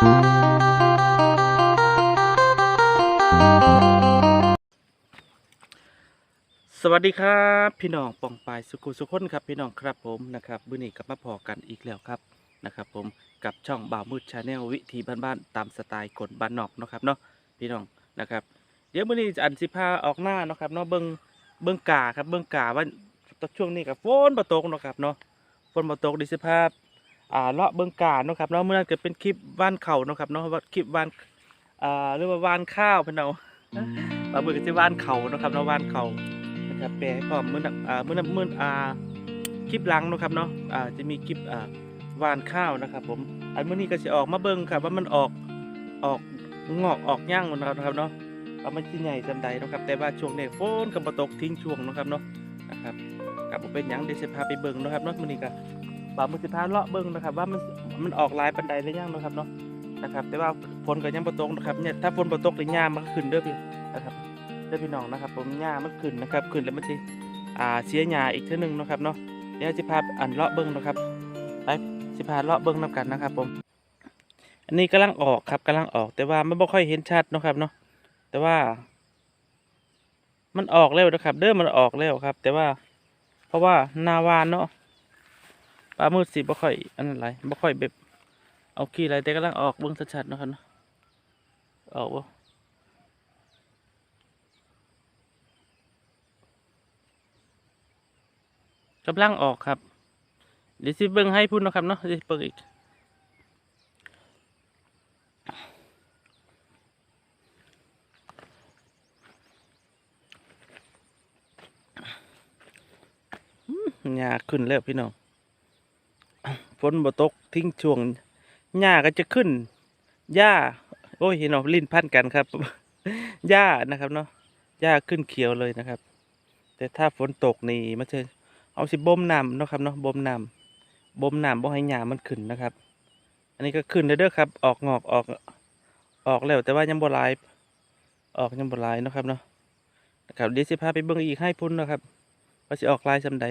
สวัสดีครับพี่น้องปองปายสุขุสุขนครับพี่น้องครับผมนะครับมื้อนี้กลับมาพอกันอีกแล้วครับนะครับ ผมกับช่องบ่าวมืดชาแนลวิธีบ้านๆตามสไตล์คนบ้านนอกเนาะครับเนาะพี่น้องนะครับเดี๋ยวมื้อนี้จะอันสิพาออกหน้าเนาะครับเนาะเบิ่งเบิ่งกาครับเบิ่งกาว่าช่วงนี้กับฝนบ่ตกเนาะครับเนาะฝนบ่ตกดิสิพา อ่าเลาะเบิ่งกาเนาะครับเนาะมื้อนั้นก็เป็นคลิปว่านเข่าเนาะครับเนาะว่าคลิปว่านอ่าหรือว่าว่านข้าวเพิ่นเอาปลาหมึกก็จะว่านเขาเนาะครับเนาะว่านเขานะครับแปลให้พร้อมมื้อนับอ่ามื้อนับมื้ออ่าคลิปหลังเนาะครับเนาะอ่าจะมีคลิปอ่าว่านข้าวนะครับ ผมอันมื้อนี้ก็สิออกมาเบิ่งครับว่ามันออกออกงอกออกย่างมันนะครับเนาะว่ามันสิใหญ่จำใดเนาะครับ แต่ว่าช่วงนี้ฝนก็บ่ตกทิ้งช่วงเนาะครับเนาะนะครับกับบ่เป็นหยังเดี๋ยวสิพาไปเบิ่งเนาะครับเนาะมื้อนี้ก็ บ่าวมือสิพาเลาะเบิ่งนะครับ ว่ามันมันออกลายปานใดหรือยังนะครับเนาะนะครับ แต่ว่าฝนก็ยังบ่ตกนะครับเนี่ยถ้าฝนบ่ตกนี่หญ้ามันขึ้นเด้อพี่นะครับเด้อพี่น้องนะครับ ผมหญ้ามันขึ้นนะครับ ขึ้นแล้วมันสิอ่าเสียหญ้าอีกเท่านึงนะครับเนาะเดี๋ยวสิพาอันเลาะเบิ้งนะครับไปสิพาเลาะเบิ้งนํกันนะครับ ผม อันนี้กำลังออกครับกำลังออก แต่ว่ามันบ่ค่อยเห็นชัดนะครับเนาะแต่ว่า มันออกแล้วนะครับ เด้อมันออกแล้วครับ แต่ว่า เพราะว่านาวานเนาะ ปลามืดสิบ่ค่อย อันนั้นไรบ่ค่อยแบบ เอาขี้ไรแต่กำลังออกเบิ้องชัดๆนะครับเนาะออกบ่กำลังออกครับ เดี๋ยวสิเบิ่งให้พุ่นนะครับเนาะเดี๋ยวสิเบิ่งอีกอืมหญ้าขึ้นแล้วพี่น้อง ฝนบ่ตกทิ้งช่วงหญ้าก็จะขึ้นหญ้าโอ้ยเนาะลิ้นพันกันครับหญ้านะครับเนาะหญ้าขึ้นเขียวเลยนะครับ แต่ถ้าฝนตกนี่มันจะเอาสิบ่มน้ำเนาะครับเนาะบ่มน้ำบ่มน้ำบ่ให้หญ้ามันขึ้นนะครับ อันนี้ก็ขึ้นเด้อครับ ออกงอกออกออกแล้วแต่ว่ายังบ่ลายออกยังบ่ลายเนาะครับเนาะนะครับเดี๋ยวสิพาไปเบิ่งอีกให้พุ่นเนาะครับว่าสิออกลายซำใด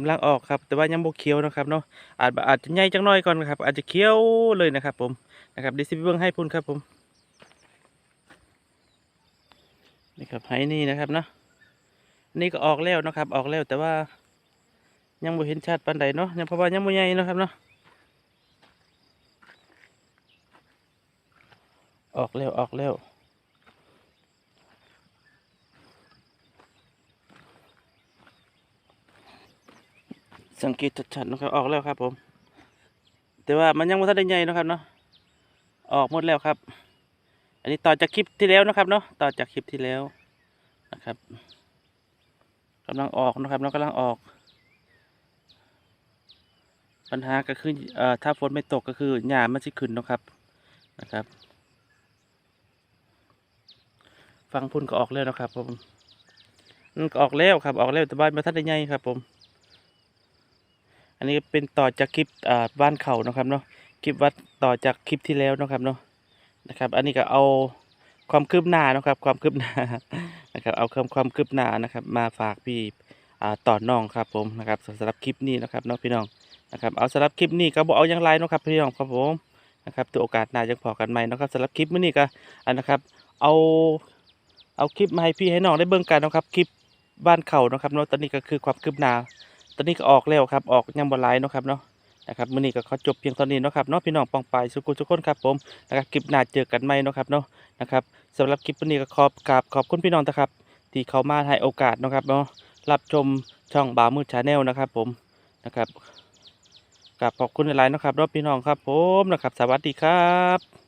กำลังออกครับ แต่ว่ายังบ่เขียวนะครับเนาะอาจอาจจะใหญ่จังน้อยก่อนครับ อาจจะเขียวเลยนะครับ ผมนะครับดี๋ยวสิไปเบิ่งให้พุ่นครับผมนี่ครับให้นี่นะครับเนาะนี่ก็ออกแล้วนะครับ ออกแล้วแต่ว่า ยังบ่เห็นชัดปานใดเนาะยังเพราะว่ายังบ่ใหญ่นะครับเนาะออกแล้วออกแล้ว สังเกตชัดๆนะครับออกแล้วครับผม แต่ว่ามันยังบ่ทันได้ใหญ่นะครับเนาะออกหมดแล้วครับ อันนี้ต่อจากคลิปที่แล้วนะครับเนาะต่อจากคลิปที่แล้วนะครับกำลังออกนะครับน้องกำลังออก ปัญหาก็คือเอ่อถ้าฝนไม่ตกก็คือหญ้ามันสิขึ้นนะครับนะครับฟังพุ่นก็ออกแล้วนะครับผมนั่นก็ออกแล้วครับออกแล้วแต่บ้านมาทัดได้ใหญ่ครับผม อันนี้เป็นต่อจากคลิปบ้านเขานะครับเนาะคลิปวัดต่อจากคลิปที่แล้วนะครับเนาะนะครับ อันนี้ก็เอาความคืบหน้านะครับ ความคืบหน้านะครับ เอาคำความคืบหน้านะครับ มาฝากพี่อ่าต่อน้องครับผมนะครับสำหรับคลิปนี้นะครับเน้องพี่น้องนะครับเอาสำหรับคลิปนี้ก็บอกเอาอย่างไรนะครับพี่น้องครับผมนะครับตัวโอกาสหน้าจะพอกันใหม่นะครับสำหรับคลิปมื้อนี้ก็อันนะครับเอาเอาคลิปมาให้พี่ให้น้องได้เบิ่งกันนะครับคลิปบ้านเขานะครับเนาะตอนนี้ก็คือความคืบหน้า ตอนนี้ก็ออกแล้วครับออกยังบ่หลายเนาะครับเนาะนะครับมื้อนี้ก็ขอจบเพียงเท่านี้เนาะครับเนาะพี่น้องปองไปสุขุทุกคนครับผมนะครับคลิปหน้าเจอกันใหม่เนาะครับเนาะนะครับสำหรับคลิปวันนี้ก็ขอบกราบขอบคุณพี่น้องนะครับที่เขามาให้โอกาสนะครับเนาะรับชมช่องบ่าวมืดชาแนลนะครับผมนะครับกราบขอบคุณหลายๆนะครับรอบพี่น้องครับผมนะครับ สวัสดีครับ